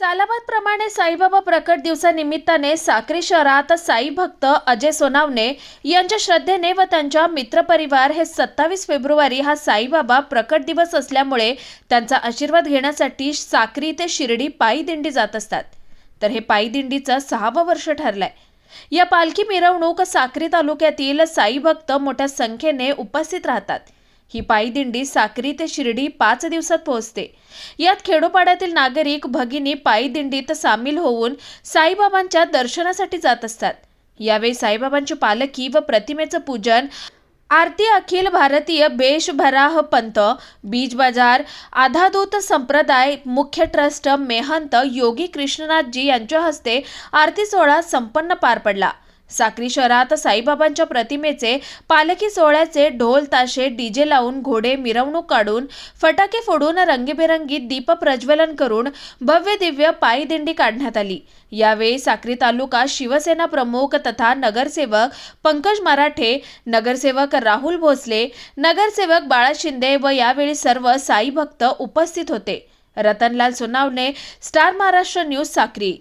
सालाबादप्रमाणे साईबाबा प्रकट दिवसानिमित्ताने साक्री शहरात साई भक्त अजय सोनावणे यांच्या श्रद्धेने व त्यांच्या मित्रपरिवार हे सत्तावीस फेब्रुवारी हा साईबाबा प्रकट दिवस असल्यामुळे त्यांचा आशीर्वाद घेण्यासाठी साक्री ते शिर्डी पायी दिंडी जात असतात. तर हे पायी दिंडीचं सहावं वर्ष ठरलंय. या पालखी मिरवणूक साक्री तालुक्यातील साई भक्त मोठ्या संख्येने उपस्थित राहतात. ही पायीदिंडी साक्री ते शिर्डी पाच दिवसात पोहोचते. यात खेडोपाड्यातील नागरिक भगिनी पायीदिंडीत सामील होऊन साईबाबांच्या दर्शनासाठी जात असतात. यावेळी साईबाबांची पालखी व प्रतिमेचं पूजन आरती अखिल भारतीय बेशभराह पंथ बीज बाजार आधादूत संप्रदाय मुख्य ट्रस्ट मेहंत योगी कृष्णनाथजी यांच्या हस्ते आरती सोहळा संपन्न पार पडला. साक्री शहरात साईबाबांच्या प्रतिमेचे पालखी सोहळ्याचे ढोल ताशे डीजे लावून घोडे मिरवणूक काढून फटाके फोडून रंगीबेरंगी दीप प्रज्वलन करून भव्य दिव्य पायदिंडी काढण्यात आली. यावेळी साक्री तालुका शिवसेना प्रमुख तथा नगरसेवक पंकज मराठे नगरसेवक राहुल भोसले नगरसेवक बाळा शिंदे व यावेळी सर्व साई भक्त उपस्थित होते. Ratanlal Sonawane star Maharashtra news Sakri.